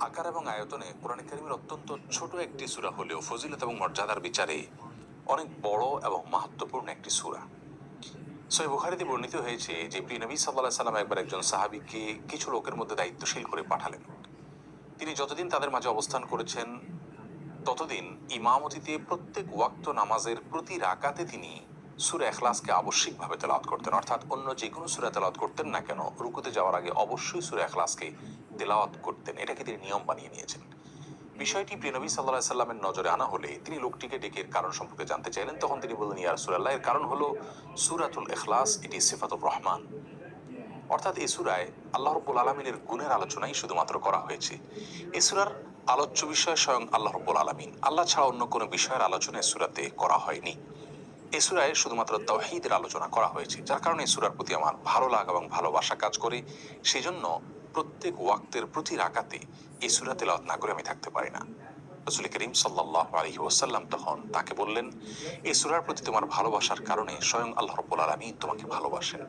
আকার এবং আয়তনে কোরআন কারিমের অত্যন্ত ছোট একটি সূরা হলেও ফজিলত এবং মর্যাদার বিচারে অনেক বড় এবং মাহাত্মপূর্ণ একটি সূরা। সই বুখারিতে বর্ণিত হয়েছে যে প্রিয় নবী সাল্লাহ সাল্লাম একবার একজন সাহাবিকে কিছু লোকের মধ্যে দায়িত্বশীল করে পাঠালেন। তিনি যতদিন তাদের মাঝে অবস্থান করেছেন, ততদিন ইমামতিতে প্রত্যেক ওয়াক্ত নামাজের প্রতি রাকাতে তিনি সুরে এখলাসকে আবশ্যিকভাবে তেলাওয়াত করতেন, অর্থাৎ অন্য যে কোনো সুরে তেলাওয়াত করতেন না কেন, রুকুতে যাওয়ার আগে অবশ্যই সুরে এখলাসকে তেলাওয়াত করতেন। এটাকে তিনি নিয়ম বানিয়ে নিয়েছেন। বিষয়টি প্রিয়নবী সাল্লাহ সাল্লামের নজরে আনা হলে তিনি লোকটিকে ডেকে এর কারণ সম্পর্কে জানতে চাইলেন। তখন তিনি বললেন, ইয়া রাসূলুল্লাহ, এর কারণ হলো সুরাতুল এখলাস এটি সিফাতুর রহমান। অর্থাৎ এই সুরায় আল্লাহ রব্বুল আলমিনের গুণের আলোচনাই শুধুমাত্র করা হয়েছে। এই সুরার আলোচ্য বিষয় স্বয়ং আল্লাহ রব্বুল আলমিন। আল্লাহ ছাড়া অন্য কোনো বিষয়ের আলোচনা সুরাতে করা হয়নি। এই সুরায় শুধুমাত্র তহিদের আলোচনা করা হয়েছে, যার কারণে এই সুরার প্রতি আমার ভালো লাগা এবং ভালোবাসা কাজ করে। সেই জন্য প্রত্যেক ওয়াক্তের প্রতি রাকাতে এই সুরা তেলাওয়াত না করে আমি থাকতে পারি না। রসুল করিম সাল্লাহ আলহি ওসাল্লাম তখন তাকে বললেন এই সুরার প্রতি তোমার ভালোবাসার কারণে স্বয়ং আল্লাহ রব্বুল আলমী তোমাকে ভালোবাসেন।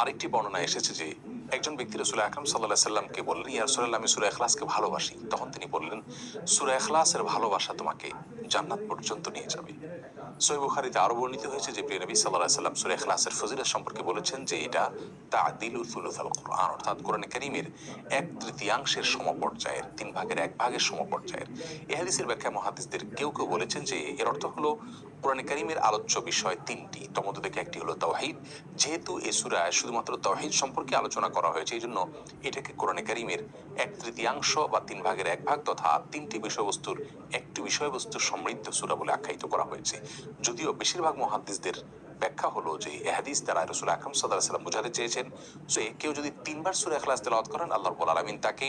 আরেকটি বর্ণনা এসেছে যে একজন ব্যক্তি রসুল আকরম সাল্লাহ সাল্লামকে বললেন, ইয়া রসুল্লাহ আমি সুরা এখলাসকে ভালোবাসি। তখন তিনি বললেন, সুরা এখলাসের ভালোবাসা তোমাকে জান্নাত পর্যন্ত নিয়ে যাবে। সই বুখারিতে আরও বর্ণিত হয়েছে যে প্রিয় নবী সাল্লাহ সাল্লাম সুরা এখলাসের ফজিলত সম্পর্কে বলেছেন যে এটা তা দিলুল ফুলুথাল কোরআন, অর্থাৎ কোরআন করিমের এক তৃতীয়াংশের সমপর্যায়ের, তিন ভাগের এক ভাগের সমপর্যায়ের। এ হাদিসের ব্যাখ্যা মহাদিসদের কেউ কেউ বলেছেন যে এর অর্থ হলো কোরআন করিমের আলোচ্য বিষয় তিনটি। তমধ্য থেকে একটি হলো তৌহিদ যেহেতু এ সুরায় শুধুমাত্র তৌহিদ সম্পর্কে আলোচনা করা হয়েছে, এই জন্য এটাকে কোরআন করিমের এক তৃতীয়াংশ বা তিন ভাগের এক ভাগ তথা তিনটি বিষয়বস্তুর একটি বিষয়বস্তু সমৃদ্ধ সুরা বলে আখ্যায়িত করা হয়েছে। যদিও বেশিরভাগ মহাদ্দিসদের ব্যাখ্যা হলো যে এ হাদিস দ্বারা রসুল আকরম সাল্লাম বোঝাতে চেয়েছেন যে কেউ যদি তিনবার সুরা এখলাস তেলাওয়াত করেন, আল্লাহ আলমিন তাকে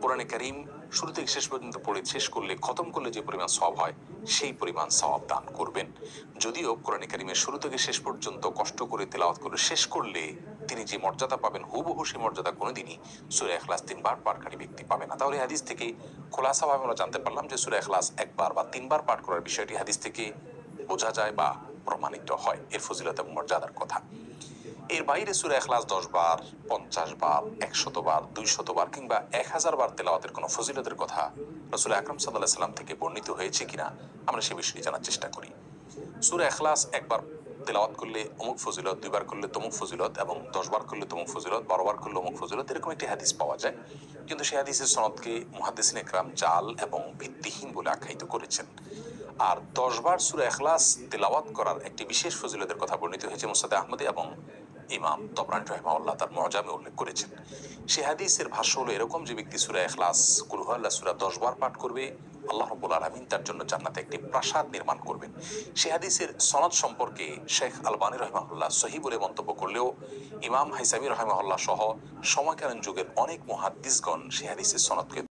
কোরআনে করিম শুরু থেকে শেষ পর্যন্ত পড়ে, শেষ করলে খতম করলে যে পরিমাণ সব হয়, সেই পরিমাণ সওয়াব দান করবেন। যদিও কোরআনে করিমের শুরু থেকে শেষ পর্যন্ত কষ্ট করে তেলাওয়াত করে শেষ করলে তিনি যে মর্যাদা পাবেন, হুবহু সেই মর্যাদা কোনোদিনই সুরে এখলাস তিনবার পাঠকারী ব্যক্তি পাবে না। তাহলে হাদিস থেকে খোলাসাভাবে আমরা জানতে পারলাম যে সুরে এখলাস একবার বা তিনবার পাঠ করার বিষয়টি হাদিস থেকে বোঝা যায় বা প্রমাণিত হয়। এর ফজিলত এবং মর্যাদার কথা। এর বাইরে সুরে এখলাস দশ বার পঞ্চাশ বার, একশত বার, দুইশত বার কিংবা এক হাজার বার তেলাওয়াতের কোনো ফজিলতের কথা রসুল আকরম সাল্লাহ সাল্লাম থেকে বর্ণিত হয়েছে কিনা আমরা সে বিষয়ে জানার চেষ্টা করি। সুরে এখলাস একবার তেলাওয়াত করলে অমুক ফজিলত, দুইবার করলে তমুক ফজিলত এবং দশ বার করলে তমুক ফজিলত বারো বার করলে অমুক ফজিলত এরকম একটি হাদিস পাওয়া যায়। কিন্তু সেই হাদিসের সনদকে মহাদিসিন একরাম জাল এবং ভিত্তিহীন বলে আখ্যায়িত করেছেন। আর দশ বার সুরে এখলাস তেলাওয়াত করার একটি বিশেষ ফজিলতের কথা বর্ণিত হয়েছে মুসাদে আহমদে এবং ইমাম তবরান রহমাউল্লাহ তার মজামে উল্লেখ করেছেন। সে হাদিসের ভাষ্য হলো এরকম যে ব্যক্তি সুরা এখলাস কুলহাল্লাহ সুরা দশ বার পাঠ করবে, আল্লাহ রব্বুল আলমিন তার জন্য জান্নাতে একটি প্রাসাদ নির্মাণ করবেন। সে হাদিসের সনদ সম্পর্কে শেখ আলবানী রহমাহুল্লাহ সহি বলে মন্তব্য করলেও ইমাম হাইসামি রহমাহুল্লাহ সহ সময়কালীন যুগের অনেক মহাদ্দিসগণ সে হাদিসের সনদকে